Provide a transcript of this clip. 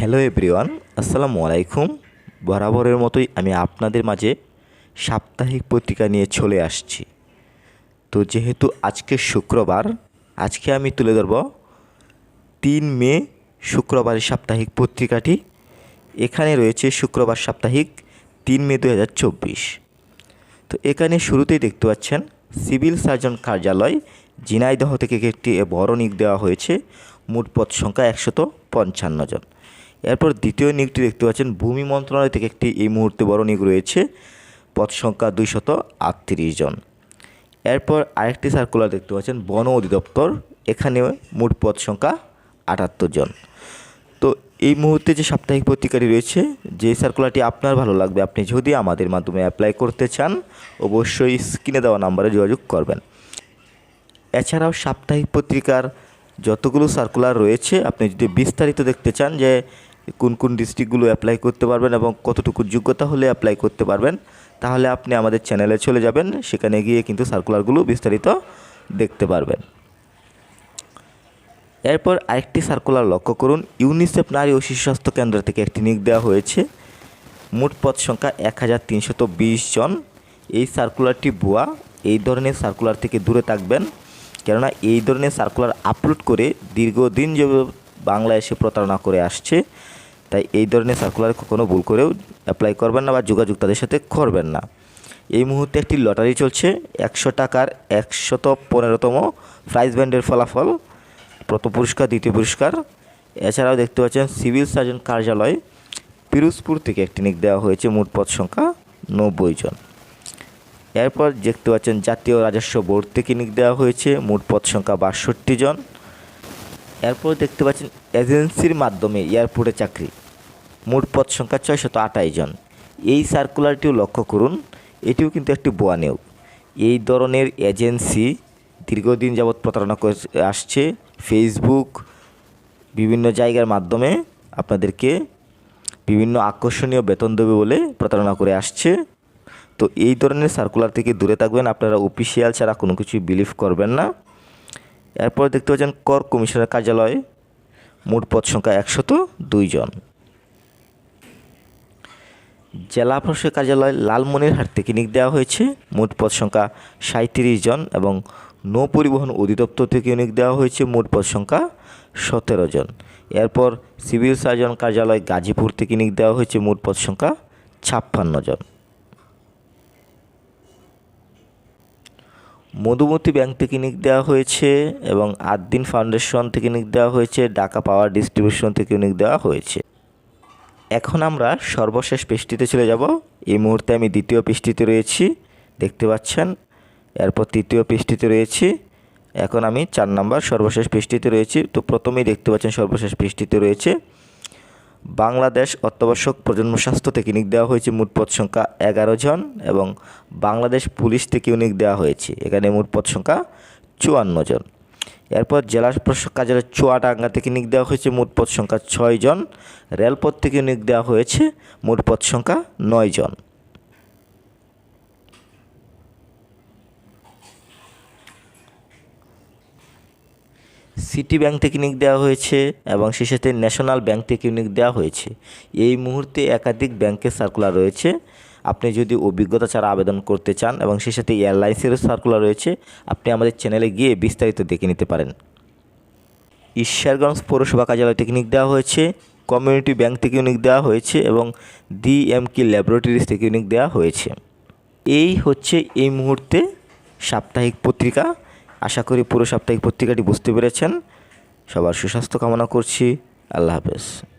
Hello everyone, আসসালামু আলাইকুম। বরাবরের মতোই আমি আপনাদের মাঝে সাপ্তাহিক পত্রিকা নিয়ে চলে আসছি। তো যেহেতু আজকে শুক্রবার, আজকে আমি তুলে ধরব তিন মে শুক্রবারের সাপ্তাহিক পত্রিকাটি। এখানে রয়েছে শুক্রবার সাপ্তাহিক, তিন মে দু হাজার চব্বিশ। তো এখানে শুরুতেই দেখতে পাচ্ছেন, সিভিল সার্জন কার্যালয়, ঝিনাইদহ থেকে একটি নিয়োগ দেওয়া হয়েছে। মোট পদ সংখ্যা একশত পঞ্চান্ন জন। এরপর দ্বিতীয় নিয়োগটি দেখতে পাচ্ছেন ভূমি মন্ত্রণালয় থেকে একটি এই মুহূর্তে বড় নিয়োগ রয়েছে। পদ সংখ্যা দুইশত আটত্রিশ জন। এরপর আরেকটি সার্কুলার দেখতে পাচ্ছেন, বন অধিদপ্তর। এখানে মোট পদ সংখ্যা আটাত্তর জন। তো এই মুহূর্তে যে সাপ্তাহিক পত্রিকাটি রয়েছে, যে সার্কুলারটি আপনার ভালো লাগবে, আপনি যদি আমাদের মাধ্যমে অ্যাপ্লাই করতে চান, অবশ্যই স্ক্রিনে দেওয়া নাম্বারে যোগাযোগ করবেন। এছাড়াও সাপ্তাহিক পত্রিকার যতগুলো সার্কুলার রয়েছে, আপনি যদি বিস্তারিত দেখতে চান যে কোন কোন ডিস্ট্রিক্টগুলো অ্যাপ্লাই করতে পারবেন এবং কতটুকু যোগ্যতা হলে অ্যাপ্লাই করতে পারবেন, তাহলে আপনি আমাদের চ্যানেলে চলে যাবেন, সেখানে গিয়ে কিন্তু সার্কুলারগুলো বিস্তারিত দেখতে পারবেন। এরপর আরেকটি সার্কুলার লক্ষ্য করুন ইউনিসেফ নারী ও শিশু স্বাস্থ্য কেন্দ্র থেকে একটি নিয়োগ দেওয়া হয়েছে। মোট পদ সংখ্যা এক হাজার বিশ জন। এই সার্কুলারটি ভুয়া, এই ধরনের সার্কুলার থেকে দূরে থাকবেন, কেননা এই ধরনের সার্কুলার আপলোড করে দীর্ঘদিন যে বাংলা এসে প্রতারণা করে আসছে। তাই এই ধরনের সার্কুলার কখনো ভুল করেও অ্যাপ্লাই করবেন না বা যোগাযোগ তাদের সাথে করবেন না। এই মুহূর্তে একটি লটারি চলছে, একশো টাকার একশত পনেরোতম প্রাইজ ব্যান্ডের ফলাফল, প্রথম পুরস্কার, দ্বিতীয় পুরস্কার। এছাড়াও দেখতে পাচ্ছেন সিভিল সার্জন কার্যালয়, পিরোজপুর থেকে একটি নিক দেওয়া হয়েছে, মোট পদ সংখ্যা নব্বই জন। এরপর দেখতে পাচ্ছেন জাতীয় রাজস্ব বোর্ড থেকে নিক দেওয়া হয়েছে, মোট পদ সংখ্যা বাষট্টি জন। এরপর দেখতে পাচ্ছেন এজেন্সির মাধ্যমে এয়ারপোর্টে চাকরি। মোট পদ সংখ্যা ছয়শত আটাই জন। এই সার্কুলারটিও লক্ষ্য করুন, এটিও কিন্তু একটি বোয়া নিয়োগ। এই ধরনের এজেন্সি দীর্ঘদিন যাবৎ প্রতারণা করে আসছে। ফেসবুক বিভিন্ন জায়গার মাধ্যমে আপনাদেরকে বিভিন্ন আকর্ষণীয় বেতন দেবে বলে প্রতারণা করে আসছে। তো এই ধরনের সার্কুলার থেকে দূরে থাকবেন, আপনারা অফিসিয়াল ছাড়া কোনো কিছু বিলিভ করবেন না। এরপর দেখতে পাচ্ছেন কর কমিশনের কার্যালয়। মোট পদ সংখ্যা একশত দুইজন জেলা প্রশাসক কার্যালয় লালমনিরহাট থেকে নিক দেওয়া হয়েছে। মোট পদ সংখ্যা সাঁত্রিশ জন এবং নৌ পরিবহন অধিদপ্তর থেকে নিক দেওয়া হয়েছে। মোট পদ সংখ্যা সতেরো জন। এরপর সিভিল সার্জন কার্যালয় গাজীপুর থেকে নিক দেওয়া হয়েছে। মোট পদ সংখ্যা ছাপ্পান্ন জন। মধুমতি ব্যাংক থেকে নিক দেওয়া হয়েছে এবং আদ্দিন ফাউন্ডেশন থেকে নিক দেওয়া হয়েছে, ঢাকা পাওয়ার ডিস্ট্রিবিউশন থেকে নিক দেওয়া হয়েছে। এখন আমরা সর্বশেষ পৃষ্ঠিতে চলে যাব। এই মুহূর্তে আমি দ্বিতীয় পৃষ্ঠিতে রয়েছি, দেখতে পাচ্ছেন? এরপর তৃতীয় পৃষ্ঠিতে রয়েছি। এখন আমি চার নাম্বার সর্বশেষ পৃষ্ঠিতে রয়েছি। তো প্রথমেই দেখতে পাচ্ছেন সর্বশেষ পৃষ্ঠিতে রয়েছে বাংলাদেশ অত্যাবশ্যক প্রজন্ম স্বাস্থ্য থেকে নিক দেওয়া হয়েছে। মোট পদ সংখ্যা এগারো জন এবং বাংলাদেশ পুলিশ থেকে ইউনিক দেওয়া হয়েছে। এখানে মোট পদ সংখ্যা চুয়ান্ন জন। এরপর জেলা প্রশাসক কার্যালয় চুয়াডাঙ্গা থেকে নিক দেওয়া হয়েছে। মোট পদ সংখ্যা ছয় জন। রেলপথ থেকে ইউনিক দেওয়া হয়েছে। মোট পদ সংখ্যা নয় জন। সিটি ব্যাংক থেকে নিক দেওয়া হয়েছে এবং সেই সাথে ন্যাশনাল ব্যাংক থেকে নিক দেওয়া হয়েছে। এই মুহূর্তে একাধিক ব্যাংকের সার্কুলার রয়েছে। আপনি যদি অভিজ্ঞতা ছাড়া আবেদন করতে চান এবং সেই সাথে এয়ারলাইন্সেরও সার্কুলার রয়েছে, আপনি আমাদের চ্যানেলে গিয়ে বিস্তারিত দেখে নিতে পারেন। ঈশ্বরগঞ্জ পৌরসভা কার্যালয় থেকে নিক দেওয়া হয়েছে কমিউনিটি ব্যাংক থেকে ইউনিক দেওয়া হয়েছে এবং ডি ডিএমকি ল্যাবরেটরিজ থেকে ইউনিক দেওয়া হয়েছে। এই হচ্ছে এই মুহূর্তে সাপ্তাহিক পত্রিকা। আশা করি পুরো সাপ্তাহিক পত্রিকাটি বুঝতে পেরেছেন। সবার সুস্বাস্থ্য কামনা করছি। আল্লাহ হাফেজ।